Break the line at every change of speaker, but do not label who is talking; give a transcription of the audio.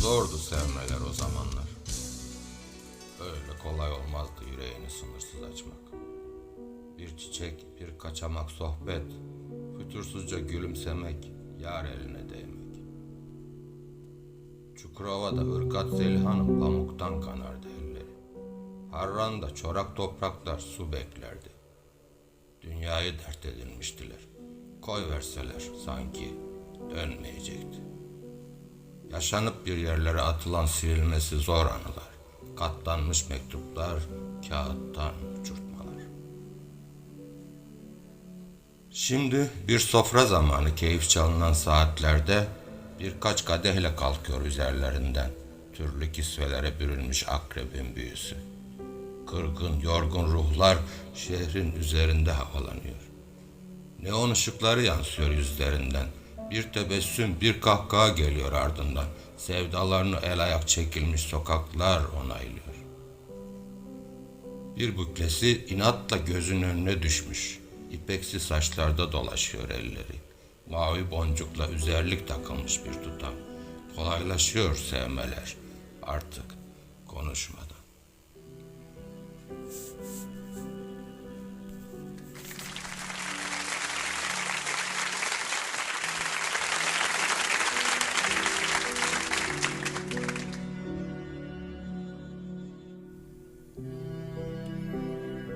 Zordu sevmeler o zamanlar. Öyle kolay olmazdı yüreğini sınırsız açmak. Bir çiçek, bir kaçamak sohbet, fütursuzca gülümsemek, yar eline değmek. Çukurova'da ırgat Zeliha'nın pamuktan kanardı elleri. Harran'da çorak topraklar su beklerdi. Dünyayı dert edinmiştiler. Koy verseler sanki dönmeyecekti. Yaşanıp bir yerlere atılan silinmesi zor anılar. Katlanmış mektuplar, kağıttan uçurtmalar. Şimdi bir sofra zamanı keyif çalınan saatlerde birkaç kadehle kalkıyor üzerlerinden türlü kisvelere bürünmüş akrebin büyüsü. Kırgın, yorgun ruhlar şehrin üzerinde havalanıyor. Neon ışıkları yansıyor yüzlerinden. Bir tebessüm, bir kahkaha geliyor ardından. Sevdalarını el ayak çekilmiş sokaklar onaylıyor. Bir buklesi inatla gözün önüne düşmüş. İpeksi saçlarda dolaşıyor elleri. Mavi boncukla üzerlik takılmış bir tutam. Kolaylaşıyor sevmeler artık konuşmadan.